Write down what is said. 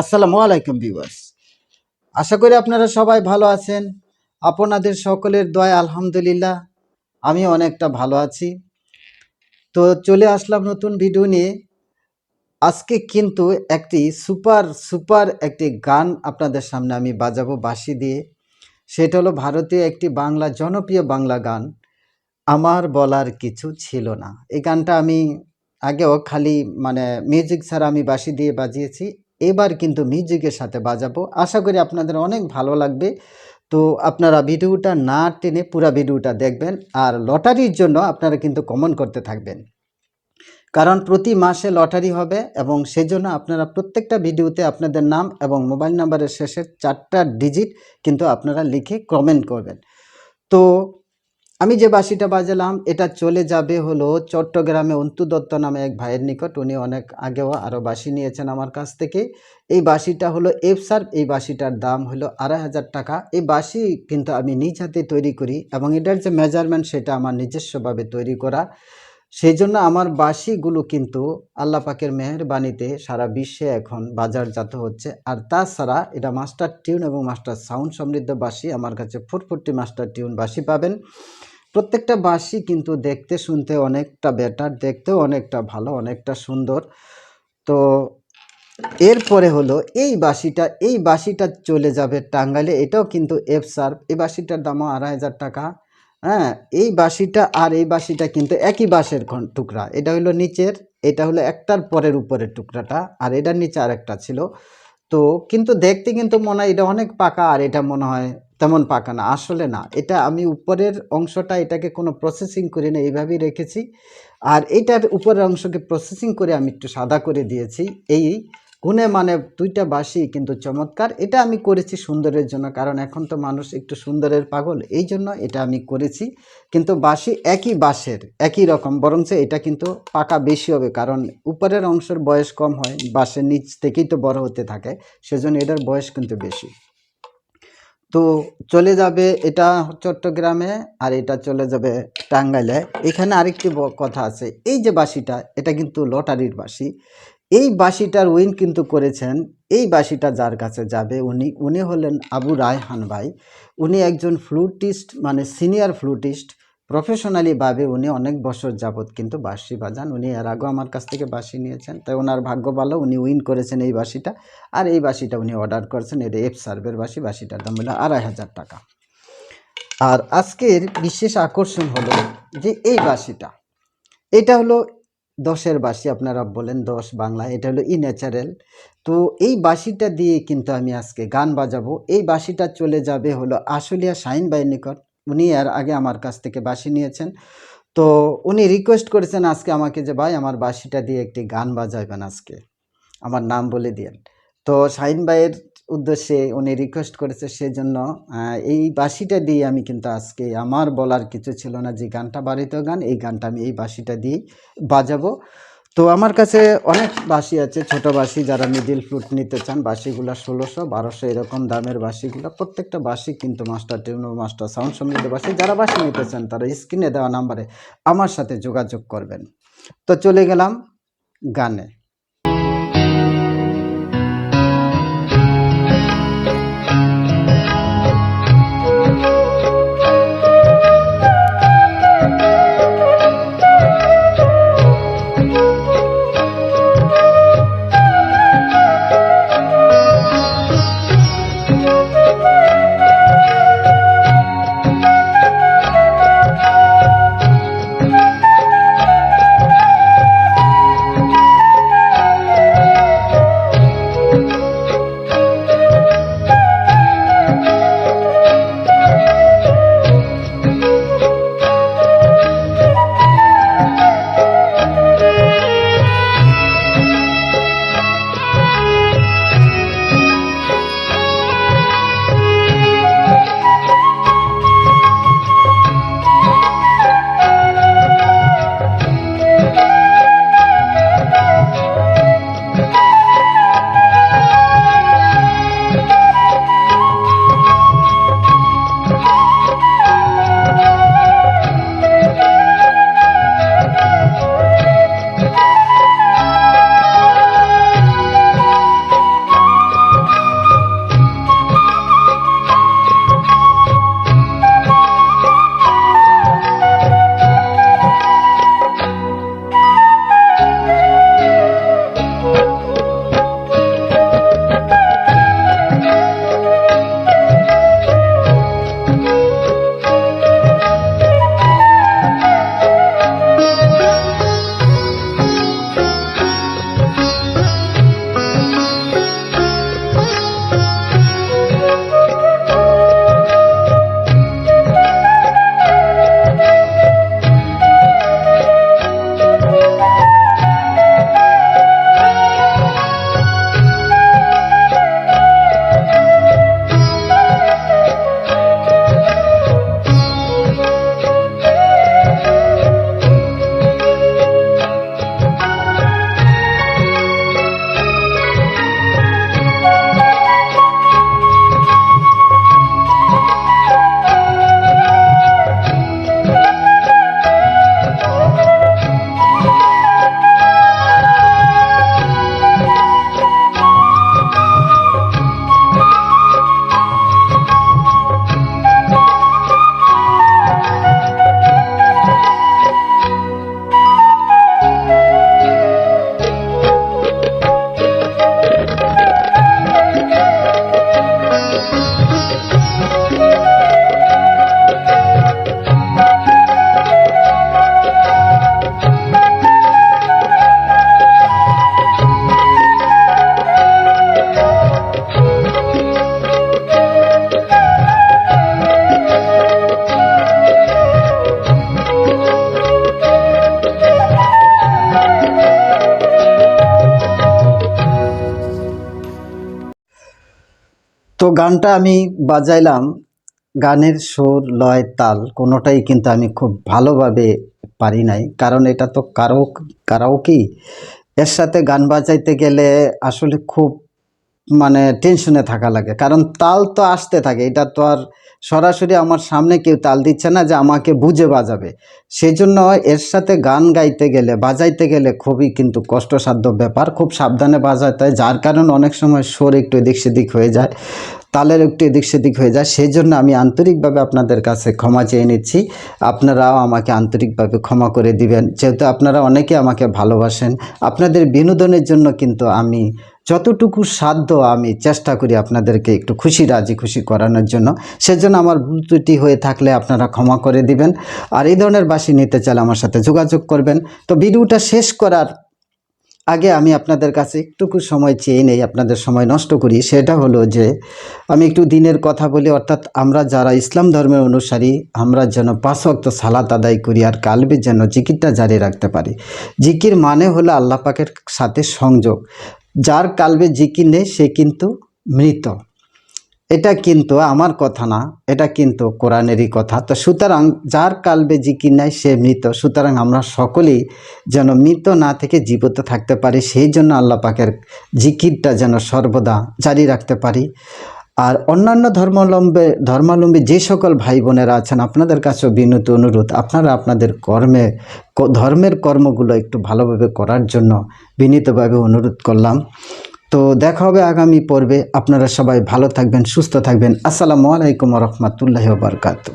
আসসালামু আলাইকুম ভিউয়ার্স। আশা করি আপনারা সবাই ভালো আছেন। আপনাদের সকলের দয়া আলহামদুলিল্লাহ, আমি অনেকটা ভালো আছি। তো চলে আসলাম নতুন ভিডিও নিয়ে। আজকে কিন্তু একটি সুপার সুপার একটি গান আপনাদের সামনে আমি বাজাবো বাঁশি দিয়ে। সেটা হলো ভারতীয় একটি বাংলা, জনপ্রিয় বাংলা গান, আমার বলার কিছু ছিল না। এই গানটা আমি আগেও খালি মানে মিউজিক ছাড়া আমি বাঁশি দিয়ে বাজিয়েছি। এবার কিন্তু মিউজিকের সাথে বাজাবো। আশা করি আপনাদের অনেক ভালো লাগবে। তো আপনারা ভিডিওটা না টেনে পুরো ভিডিওটা দেখবেন আর লটারির জন্য আপনারা কিন্তু কমেন্ট করতে থাকবেন। কারণ প্রতি মাসে লটারি হবে এবং সেজন্য আপনারা প্রত্যেকটা ভিডিওতে আপনাদের নাম এবং মোবাইল নাম্বারের শেষের চারটা ডিজিট কিন্তু আপনারা লিখে কমেন্ট করবেন। তো আমি যে বাঁশিটা বাজালাম, এটা চলে যাবে হলো চট্টগ্রামে অন্তু দত্ত নামে এক ভাইয়ের নিকট। উনি অনেক আগেও আরও বাঁশি নিয়েছেন আমার কাছ থেকে। এই বাঁশিটা হলো এফসার, এই বাঁশিটার দাম হলো আড়াই হাজার টাকা। এই বাঁশি কিন্তু আমি নিজ হাতে তৈরি করি এবং এটার যে মেজারমেন্ট সেটা আমার নিজস্বভাবে তৈরি করা। সেই জন্য আমার বাঁশিগুলো কিন্তু আল্লাহ পাকের মেহরবানিতে সারা বিশ্বে এখন বাজারজাত হচ্ছে। আর তাছাড়া এটা মাস্টার টিউন এবং মাস্টার সাউন্ড সমৃদ্ধ বাঁশি। আমার কাছে ফুটফুটি মাস্টার টিউন বাঁশি পাবেন। প্রত্যেকটা বাঁশি কিন্তু দেখতে, শুনতে অনেকটা বেটার দেখতেও অনেকটা ভালো, অনেকটা সুন্দর। তো এরপরে হলো, এই বাঁশিটা এই বাঁশিটা চলে যাবে টাঙ্গাইলে। এটাও কিন্তু এফ সার্ভ এই বাঁশিটার দামও আড়াই হাজার টাকা। হ্যাঁ এই বাঁশিটা আর এই বাঁশিটা কিন্তু একই বাঁশের টুকরা। এটা হলো নিচের, এটা হলো একটার পরের উপরের টুকরাটা, আর এটার নিচে আর একটা ছিল। তো কিন্তু দেখতে কিন্তু মনে হয় এটা অনেক পাকা, আর এটা মনে হয় তেমন পাকা না। আসলে না, এটা আমি উপরের অংশটা এটাকে কোনো প্রসেসিং করি না, এইভাবেই রেখেছি। আর এটার উপরের অংশকে প্রসেসিং করে আমি একটু সাদা করে দিয়েছি। এই গুণে মানে দুইটা বাসি কিন্তু চমৎকার। এটা আমি করেছি সুন্দরের জন্য, কারণ এখন তো মানুষ একটু সুন্দরের পাগল, এই জন্য এটা আমি করেছি। কিন্তু বাঁশি একই বাঁশের, একই রকম, বরঞ্চ এটা কিন্তু পাকা বেশি হবে, কারণ উপরের অংশের বয়স কম হয়, বাঁশের নিচ থেকেই তো বড় হতে থাকে, সেজন্য এটার বয়স কিন্তু বেশি। তো চলে যাবে এটা চট্টগ্রামে, আর এটা চলে যাবে টাঙ্গাইলে। এখানে আরেকটি কথা আছে, এই যে বাঁশিটা, এটা কিন্তু লটারির বাঁশি। এই বাঁশিটার উইন কিন্তু করেছেন, এই বাঁশিটা যার কাছে যাবে উনি উনি হলেন আবু রায়হান ভাই। উনি একজন ফ্লুটিস্ট মানে সিনিয়র ফ্লুটিস্ট। প্রফেশনালি ভাবে উনি অনেক বছর যাবৎ কিন্তু বাঁশি বাজান। উনি এর আগেও আমার কাছ থেকে বাঁশি নিয়েছেন। তাই ওনার ভাগ্য ভালো, উনি উইন করেছেন এই বাঁশিটা। আর এই বাঁশিটা উনি অর্ডার করেছেন এটা এফ সার্ভের বাঁশি। বাঁশিটার দাম হলো আড়াই হাজার টাকা। আর আজকের বিশেষ আকর্ষণ হলো যে এই বাঁশিটা, এটা হলো দশের বাঁশি আপনারা বলেন দশ বাংলা, এটা হলো ই ন্যাচারাল। তো এই বাঁশিটা দিয়ে কিন্তু আমি আজকে গান বাজাবো। এই বাঁশিটা চলে যাবে হলো আশুলিয়া শাইন ভাইয়ের নিকট। উনি এর আগে আমার কাছ থেকে বাঁশি নিয়েছেন। তো উনি রিকোয়েস্ট করেছেন আজকে আমাকে যে, ভাই, আমার বাঁশিটা দিয়ে একটি গান বাজাইবেন আজকে। আমার নাম বলে দিয়েন। তো শাহিন ভাইয়ের উদ্দেশ্যে উনি রিকোয়েস্ট করেছে সেজন্য এই বাঁশিটা দিয়ে আমি কিন্তু আজকে আমার বলার কিছু ছিল না, যে গানটা বাড়িত গান, এই গানটা আমি এই বাঁশিটা দিয়েই বাজাবো। তো আমার কাছে অনেক বাঁশি আছে, ছোট বাঁশি যারা মিডিল ফ্লুট নিতে চান, বাঁশিগুলো ষোলোশো, বারোশো এরকম দামের বাঁশিগুলো, প্রত্যেকটা বাঁশি কিন্তু মাস্টার টেউন মাস্টার সাউন্ড সমৃদ্ধ বাঁশি। যারা বাঁশি নিতে চান, তারা স্ক্রিনে দেওয়া নাম্বারে আমার সাথে যোগাযোগ করবেন। তো চলে গেলাম গানে। তো গানটা আমি বাজাইলাম, গানের সুর, লয়, তাল, কোনোটাই কিন্তু আমি খুব ভালোভাবে পারি নাই। কারণ এটা তো কারও কারাও কি এর সাথে গান বাজাইতে গেলে আসলে খুব মানে টেনশনে থাকা লাগে। কারণ তাল তো আসতে থাকে, এটা তো আর সরাসরি আমার সামনে কেউ তাল দিচ্ছে না যে আমাকে বুঝে বাজাবে। সেই জন্য এর সাথে গান গাইতে গেলে, বাজাইতে গেলে খুবই কিন্তু কষ্টসাধ্য ব্যাপার, খুব সাবধানে বাজাতে হয়, যার কারণে অনেক সময় সুর একটু এদিক সেদিক হয়ে যায়, তালের একটু এদিক সেদিক হয়ে যায় সেই জন্য আমি আন্তরিকভাবে আপনাদের কাছে ক্ষমা চেয়ে নিচ্ছি। আপনারাও আমাকে আন্তরিকভাবে ক্ষমা করে দিবেন। যেহেতু আপনারা অনেকে আমাকে ভালোবাসেন, আপনাদের বিনোদনের জন্য কিন্তু আমি যতটুকু সাধ্য আমি চেষ্টা করি আপনাদেরকে একটু খুশি রাজি খুশি করানোর জন্য, সেজন্য আমার ভুল ত্রুটি হয়ে থাকলে আপনারা ক্ষমা করে দিবেন। আর এই ধরনের বাসি নিতে চাইলে আমার সাথে যোগাযোগ করবেন। তো ভিডিওটা শেষ করার আগে আমি আপনাদের কাছে একটুকু সময় চেয়ে নেই, আপনাদের সময় নষ্ট করি। সেটা হলো যে, আমি একটু দিনের কথা বলি, অর্থাৎ আমরা যারা ইসলাম ধর্মের অনুসারী, আমরা যেন পাঁচ ওয়াক্ত সালাত আদায় করি আর কালবে যেন জিকিরটা জারি রাখতে পারি। জিকির মানে হলো আল্লাহ পাকের সাথে সংযোগ। যার কালবে জিকি নেই সে কিন্তু মৃত। এটা কিন্তু আমার কথা না, এটা কিন্তু কোরআনেরই কথা। তো সুতরাং যার কালবে জিকির নাই সে মৃত, সুতরাং আমরা সকলেই যেন মৃত না থেকে জীবিত থাকতে পারি, সেই জন্য আল্লাহ পাকের জিকিরটা যেন সর্বদা জারি রাখতে পারি। আর অন্যান্য ধর্মাবলম্বে ধর্মাবলম্বী যে সকল ভাই বোনেরা আছেন, আপনাদের কাছেও বিনীত, অনুরোধ, আপনারা আপনাদের কর্মে ধর্মের কর্মগুলো একটু ভালোভাবে করার জন্য বিনীতভাবে অনুরোধ করলাম। তো দেখা হবে আগামী পর্বে। আপনারা সবাই ভালো থাকবেন, সুস্থ থাকবেন। আসসালামু আলাইকুম রহমতুল্লাহ বারকাতু